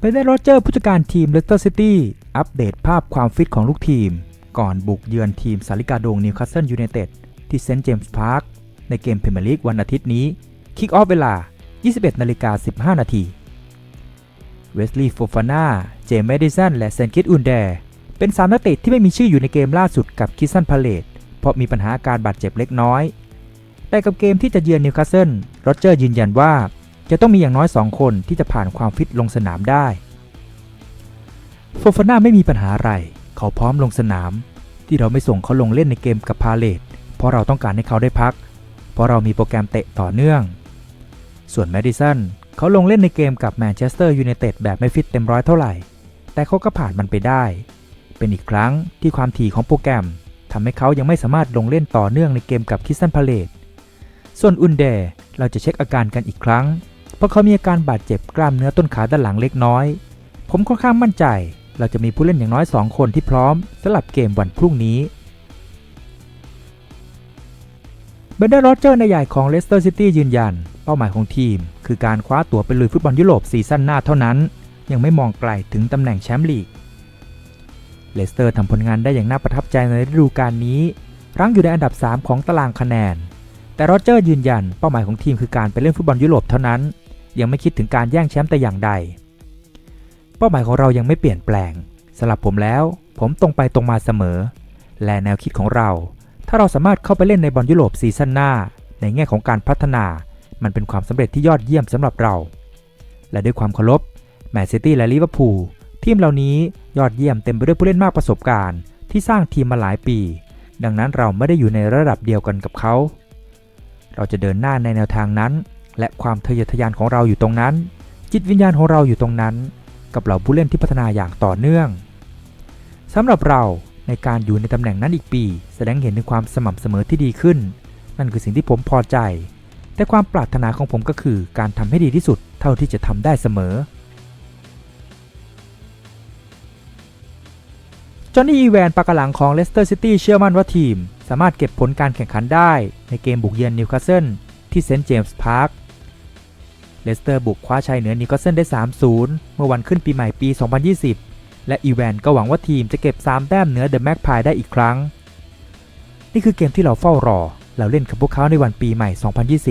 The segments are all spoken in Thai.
ไปได้โรเจอร์ผู้จัดการทีมเลสเตอร์ซิตี้อัปเดตภาพความฟิตของลูกทีม ก่อนบุกเยือนทีมสาริกาโดงนิวคาสเซิลยูไนเต็ดที่เซนต์เจมส์พาร์คในเกมพรีเมียร์ลีกวันอาทิตย์นี้ คิกออฟเวลา 21นาฬิกา15 นาทีเวสลีย์โฟฟาน่า เจมส์เมดิสัน และเซนคิดอุนแดเป็น3นักเตะที่ไม่มีชื่ออยู่ในเกมล่าสุดกับคิสซันพาเลตเพราะมีปัญหาอาการบาดเจ็บเล็กน้อย แต่กับเกมที่จะเยือนนิวคาสเซิลโรเจอร์ยืนยันว่า จะต้องมีอย่างน้อย 2 คนที่จะผ่านความฟิตลงสนามได้โฟฟาน่าไม่มีปัญหาอะไร เขาพร้อมลงสนาม ที่เราไม่ส่งเขาลงเล่นในเกมกับพาเลตเพราะเราต้องการให้เขาได้พัก เพราะเรามีโปรแกรมเตะต่อเนื่อง ส่วนแมดิสันเขาลงเล่นในเกมกับแมนเชสเตอร์ยูไนเต็ดแบบไม่ฟิตเต็มร้อยเท่าไหร่ แต่เขาก็ผ่านมันไปได้ เป็นอีกครั้งที่ความถี่ของโปรแกรมทำให้เขายังไม่สามารถลงเล่นต่อเนื่องในเกมกับคิสซันพาเลตส่วนอุนเดเราจะเช็คอาการกันอีกครั้ง เพราะเขามีอาการบาดเจ็บกล้ามเนื้อต้นขาด้านหลังเล็กน้อย ผมค่อนข้างมั่นใจ เราจะมีผู้เล่นอย่างน้อย 2 คนที่พร้อมสำหรับเกมวันพรุ่งนี้เบนเดอร์โรเจอร์ในใหญ่ของเลสเตอร์ซิตี้ยืนยัน เป้าหมายของทีม คือการคว้าตั๋วไปลุยฟุตบอลยุโรปซีซั่นหน้าเท่านั้น ยังไม่มองไกลถึงตำแหน่งแชมป์ลีกเลสเตอร์ทำผลงานได้อย่างน่าประทับใจในฤดูกาลนี้ รั้งอยู่ในอันดับ 3 ของตารางคะแนน แต่โรเจอร์ยืนยัน เป้าหมายของทีมคือการไปเล่นฟุตบอลยุโรปเท่านั้น ยังไม่คิดถึงการแย่งแชมป์แต่อย่างใด เป้าหมายของเรายังไม่เปลี่ยนแปลงสำหรับผมแล้ว ผมตรงไปตรงมาเสมอ และแนวคิดของเรา ถ้าเราสามารถเข้าไปเล่นในบอลยุโรปซีซั่นหน้า ในแง่ของการพัฒนา มันเป็นความสำเร็จที่ยอดเยี่ยมสำหรับเรา และด้วยความเคารพแมนซิตี้และลิเวอร์พูลทีมเหล่านี้ยอดเยี่ยมเต็มไปด้วยผู้เล่นมากประสบการณ์ ที่สร้างทีมมาหลายปี ดังนั้นเราไม่ได้อยู่ในระดับเดียวกันกับเขา เราจะเดินหน้าในแนวทางนั้น และความทะเยอทะยานของเราอยู่ตรงนั้น จิตวิญญาณของเราอยู่ตรงนั้น กับเหล่าผู้เล่นที่พัฒนาอย่างต่อเนื่องสำหรับเราในการอยู่ในตำแหน่งนั้นอีกปี แสดงเห็นถึงความสม่ำเสมอที่ดีขึ้น นั่นคือสิ่งที่ผมพอใจ แต่ความปรารถนาของผมก็คือการทำให้ดีที่สุดเท่าที่จะทำได้เสมอจอห์นนี่อีแวนปากหลังของเลสเตอร์ซิตี้เชื่อมั่นว่าทีม สามารถเก็บผลการแข่งขันได้ในเกมบุกเยือนนิวคาสเซิลที่เซนต์เจมส์พาร์ค เลสเตอร์บุกคว้าชัยเหนือนิวคาสเซิลได้ 3-0 เมื่อวันขึ้นปีใหม่ปี 2020 และอีแวนก็หวังว่าทีมจะเก็บ 3 แต้มเหนือเดอะแม็กพายได้อีกครั้ง นี่คือเกมที่เราเฝ้ารอ เราเล่นกับพวกเขาในวันปีใหม่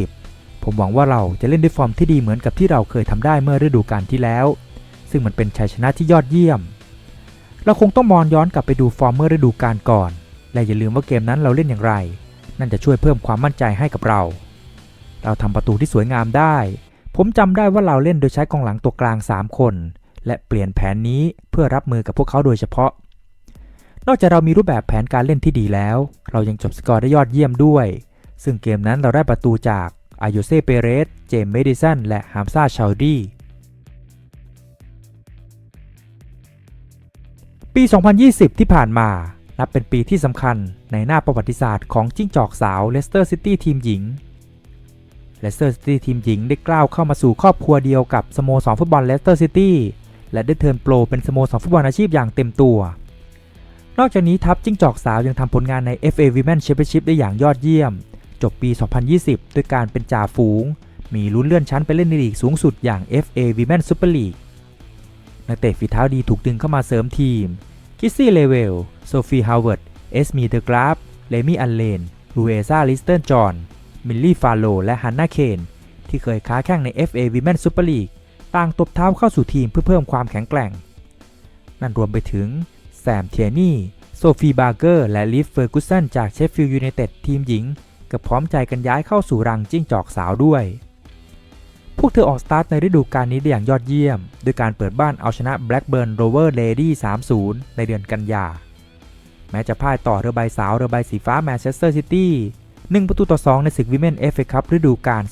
2020 ผมหวังว่าเราจะเล่นด้วยฟอร์มที่ดีเหมือนกับที่เราเคยทำได้เมื่อฤดูกาลที่แล้ว ซึ่งมันเป็นชัยชนะที่ยอดเยี่ยม เราคงต้องมองย้อนกลับไปดูฟอร์มเมื่อฤดูกาลก่อน และอย่าลืมว่าเกมนั้นเราเล่นอย่างไร นั่นจะช่วยเพิ่มความมั่นใจให้กับเรา เราทำประตูที่สวยงามได้ ผมจำได้ว่าเราเล่นโดยใช้กองหลังตัวกลาง 3 คน และเปลี่ยนแผนนี้เพื่อรับมือกับพวกเขาโดยเฉพาะ นอกจากเรามีรูปแบบแผนการเล่นที่ดีแล้ว เรายังจบสกอร์ได้ยอดเยี่ยมด้วย ซึ่งเกมนั้นเราได้ประตูจากอายเซเปเรส เจมเมดิสัน และฮามซาชาวดีปี 2020 ที่ผ่านมา นับเป็นปีที่สำคัญในหน้าประวัติศาสตร์ของจิ้งจอกสาวเลสเตอร์ซิตี้ทีมหญิง เลสเตอร์ซิตี้ทีมหญิงได้กล้าวเข้ามาสู่ครอบครัวเดียวกับสโมสรฟุตบอลเลสเตอร์ซิตี้และได้เทิร์นโปรเป็นสโมสรฟุตบอลอาชีพอย่างเต็มตัว นอกจากนี้ทัพจิ้งจอกสาวยังทำผลงานใน FA Women Championship ได้อย่างยอดเยี่ยม จบปี 2020 ด้วยการเป็นจ่าฝูง มีลุ้นเลื่อนชั้นไปเล่นในลีกสูงสุดอย่าง FA Women Super League นักเตะฝีเท้าดีถูกดึงเข้ามาเสริมทีม คิสซี่เลเวล โซฟีฮาวเวิร์ด เอสมีเดอร์กราฟ เลมี่อันเลน ลูเอซ่าลิสเตนจอห์น มิลลี่ฟาโลและฮันนาเคนที่เคยค้าแข่งใน FA Women Super League ต่างตบเท้าเข้าสู่ทีมเพื่อเพิ่มความแข็งแกร่ง นั่นรวมไปถึงแซมเทียนี่ โซฟีบาร์เกอร์ และลิฟเฟอร์กุสันจากเชฟฟิลด์ยูไนเต็ดทีมหญิงกับพร้อมใจกันย้ายเข้าสู่รังจิ้งจอกสาวด้วย พวกเธอออกสตาร์ทในฤดูกาลนี้ได้อย่างยอดเยี่ยมโดยการเปิดบ้านเอาชนะ Blackburn Rover Lady 3-0 ในเดือนกันยา แม้จะพ่ายต่อเรือใบสาวเรือใบสีฟ้าแมนเชสเตอร์ซิตี้ 1 ประตูต่อ 2 ในศึกวิเมนเอฟเอคัพฤดูกาล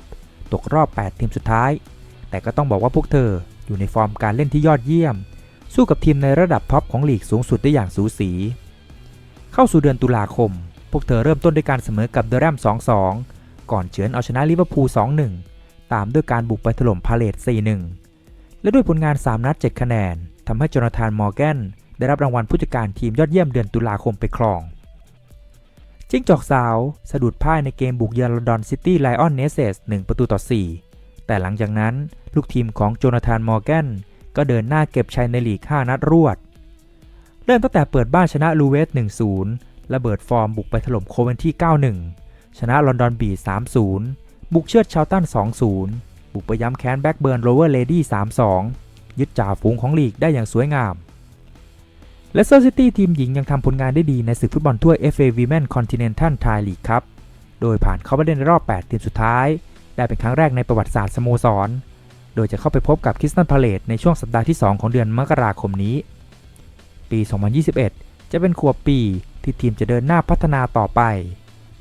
2019-2020 ตกรอบ 8 ทีมสุดท้าย แต่ก็ต้องบอกว่าพวกเธออยู่ในฟอร์มการเล่นที่ยอดเยี่ยม สู้กับทีมในระดับท็อปของลีกสูงสุดได้อย่างสูสี เข้าสู่เดือนตุลาคม พวกเธอเริ่มต้นด้วยการเสมอกับเดอะแรม2-2 ก่อนเฉือนเอาชนะลิเวอร์พูล 2-1 ตามด้วยการบุกไปถล่มพาเลต 4-1 และด้วยผลงาน 3 นัด 7 คะแนนทำให้โจนาธานมอร์แกนได้รับรางวัลผู้จัดการทีมยอดเยี่ยมเดือนตุลาคมไปครอง จิ้งจอกสาว สะดุดพ่ายในเกมบุกเยือนลอนดอนซิตี้ไลออนเนสเซส1ประตูต่อ 4 แต่หลังจากนั้นลูกทีมของโจนาธานมอร์แกนก็เดินหน้าเก็บชัยในลีก 5 นัดรวด เริ่มตั้งแต่เปิดบ้านชนะลูเวส 1-0 ระเบิดฟอร์มบุกไปถล่มโคเวนที่ 9-1 ชนะลอนดอนบี3-0 บุกเชือดชาวตัน 2-0 บุกไปย้ำแค้นแบ็กเบิร์นโรเวอร์เลดี้3-2 ยึดจ่าฝูงของลีกได้อย่างสวยงาม เลสเตอร์ซิตี้ทีมหญิงยังทำผลงานได้ดีในศึกฟุตบอลถ้วย FA Women Continental Thai League ครับ โดยผ่านเข้าไปเล่นในรอบ 8 ทีมสุดท้าย ได้เป็นครั้งแรกในประวัติศาสตร์สโมสร โดยจะเข้าไปพบกับคริสตันพาเลตในช่วงสัปดาห์ที่ 2 ของเดือนมกราคมนี้ ปี 2021 จะเป็นขวบปีที่ทีมจะเดินหน้าพัฒนาต่อไป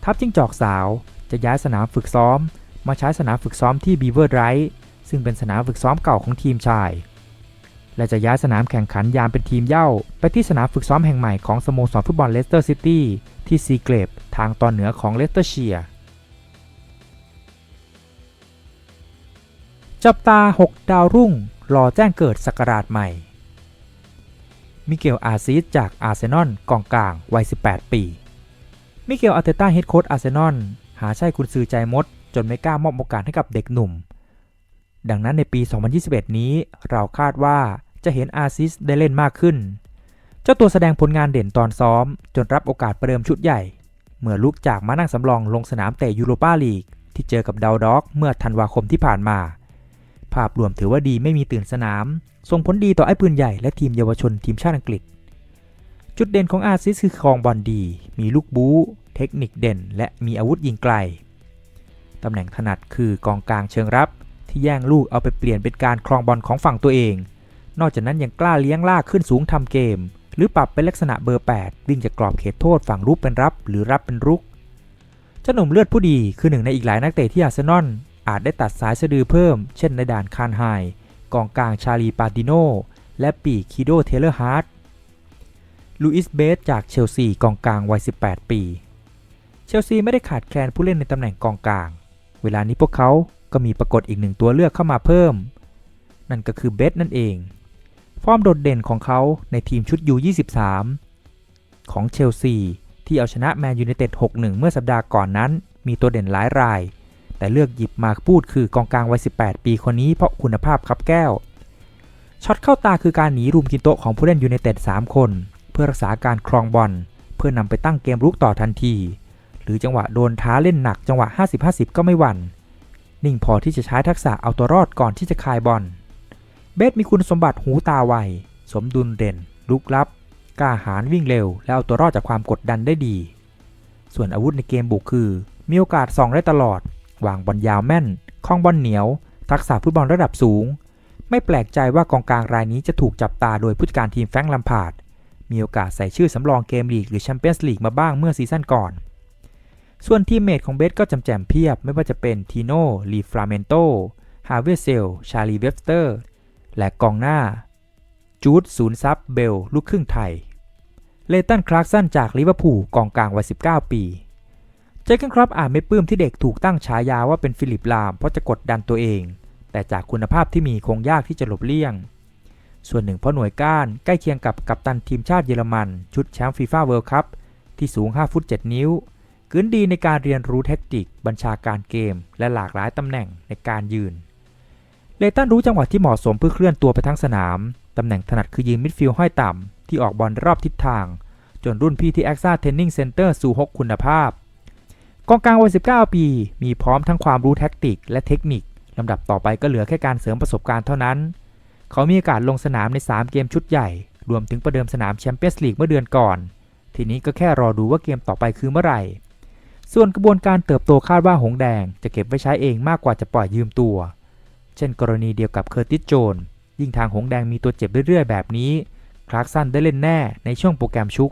ทัพจิ้งจอกสาวจะย้ายสนามฝึกซ้อม มาใช้สนามฝึกซ้อมที่บีเวอร์ไรท์ซึ่งเป็นสนามฝึกซ้อมเก่าของทีมชาย และจะย้ายสนามแข่งขันยามเป็นทีมเย่า ไปที่สนามฝึกซ้อมแห่งใหม่ของสโมสรฟุตบอลเลสเตอร์ซิตี้ที่ซีเกรบทางตอนเหนือของเลสเตอร์เชียร์จับตา 6 ดาวรุ่ง รอแจ้งเกิดสกราชใหม่ มิเกล อาซิสจากอาร์เซนอลกองกลางวัย 18 ปี มิเกลอาเตต้าเฮดโค้ชอาร์เซนอลหาใช่คุณซื้อใจมด จนไม่กล้ามอบโอกาสให้กับเด็กหนุ่ม ดังนั้นในปี 2021 นี้เราคาดว่า จะเห็นอาซิสได้เล่นมากขึ้น เจ้าตัวแสดงผลงานเด่นตอนซ้อม จนรับโอกาสประเดิมชุดใหญ่ เมื่อลุกจากมานั่งสำรองลงสนามเตะยูโรปาลีก ที่เจอกับดาวด็อก เมื่อธันวาคมที่ผ่านมา ภาพรวมถือว่าดีไม่มีตื่นสนาม ส่งผลดีต่อไอ้ปืนใหญ่และทีมเยาวชนทีมชาติอังกฤษ จุดเด่นของอาซิสคือครองบอลดี มีลูกบู๊เทคนิคเด่น และมีอาวุธยิงไกลตำแหน่งถนัดคือกองกลางเชิงรับที่แย่งลูกเอาไปเปลี่ยนเป็นการครองบอลของฝั่งตัวเอง นอกจากนั้นยังกล้าเลี้ยงลากขึ้นสูงทำเกม หรือปรับเป็นลักษณะเบอร์ 8 วิ่งจากกรอบเขตโทษฝั่งรุกเป็นรับ หรือรับเป็นรุกเจ้าหนุ่มเลือดผู้ดีคือหนึ่งในอีกหลายนักเตะที่อาร์เซนอลอาจได้ตัดสายสะดือเพิ่ม เช่นในด่านคานไฮกองกลางชาลีปาติโนและปีคิโดเทเลอร์ฮาร์ดลูอิสเบสจากเชลซีกองกลางวัย 18 ปี เชลซีไม่ได้ขาดแคลนผู้เล่นในตำแหน่งกองกลาง เวลานี้พวกเขาก็มีปรากฏอีกหนึ่งตัวเลือกเข้ามาเพิ่ม นั่นก็คือเบสนั่นเอง ฟอร์มโดดเด่นของเขาในทีมชุดยู23 ของเชลซีที่เอาชนะแมนยูไนเต็ด 6-1 เมื่อสัปดาห์ก่อนนั้น มีตัวเด่นหลายราย แต่เลือกหยิบมาพูดคือกองกลางวัย 18 ปีคนนี้เพราะคุณภาพครับแก้ว ช็อตเข้าตาคือการหนีรุมกินโต๊ะของผู้เล่นยูไนเต็ด 3 คน เพื่อรักษาการครองบอลเพื่อนำไปตั้งเกมรุกต่อทันที หรือจังหวะโดนท้าเล่นหนักจังหวะ 50-50 ก็ไม่หวั่นนิ่งพอที่จะใช้ทักษะเอาตัวรอดก่อนที่จะคายบอล เบสมีคุณสมบัติหูตาไว สมดุลเด่น ลุกลับ กล้าหาญวิ่งเร็ว และเอาตัวรอดจากความกดดันได้ดี ส่วนอาวุธในเกมบุกคือ มีโอกาสส่องได้ตลอด วางบอลยาวแม่น คล้องบอลเหนียว ทักษะฟุตบอลระดับสูง ไม่แปลกใจว่ากองกลางรายนี้จะถูกจับตาโดยผู้จัดการทีมแฟรงค์ลัมพาร์ด มีโอกาสใส่ชื่อสำรองเกมลีกหรือแชมเปี้ยนส์ลีกมาบ้างเมื่อซีซั่นก่อน ส่วนทีมเมทของเบสก็จำแจมเพียบ ไม่ว่าจะเป็นทีโน่ลีฟราเมนโตฮาเวเซล ชาลีเวฟสเตอร์ และกองหน้า จูดศูนย์ซับเบลลูกครึ่งไทย เลตันคลาร์กสันจากลิเวอร์พูลกองกลางวัย 19 ปี เจคเกนครับอาจไม่ปลื้มที่เด็กถูกตั้งฉายาว่าเป็นฟิลิปลาม เพราะจะกดดันตัวเอง แต่จากคุณภาพที่มีคงยากที่จะหลบเลี่ยง ส่วนหนึ่งเพราะหน่วยก้านใกล้เคียงกับกัปตันทีมชาติเยอรมันชุดแชมป์ฟีฟ่าเวิลด์คัพที่สูง 5 ฟุต 7 นิ้วกึนดีในการเรียนรู้เทคนิค บัญชาการเกม และหลากหลายตำแหน่งในการยืน เลตันรู้จังหวะที่เหมาะสมเพื่อเคลื่อนตัวไปทั้งสนาม ตำแหน่งถนัดคือยืนมิดฟิลด์ห้อยต่ำ ที่ออกบอลรอบทิศทาง จนรุ่นพี่ที่ a อ a เทนนิงเซ็นเตอร์สู่หกคุณภาพ กองกลางวัย 19 ปี มีพร้อมทั้งความรู้แท็กติกและเทคนิค ลำดับต่อไปก็เหลือแค่การเสริมประสบการณ์เท่านั้น เขามีโอกาสลงสนามใน 3 เกมชุดใหญ่ รวมถึงประเดิมสนามแชมเปี้ยนส์ลีกเมื่อเดือนก่อน ทีนี้ก็แค่รอดูว่าเกมต่อไปคือเมื่อไหร่ ส่วนกระบวนการเติบโตคาดว่าหงแดง จะเก็บไว้ใช้เองมากกว่าจะปล่อยยืมตัว เช่นกรณีเดียวกับเคอร์ติสโจนยิ่งทางหงแดงมีตัวเจ็บเรื่อยๆ แบบนี้ คลาร์กสันได้เล่นแน่ในช่วงโปรแกรมชุก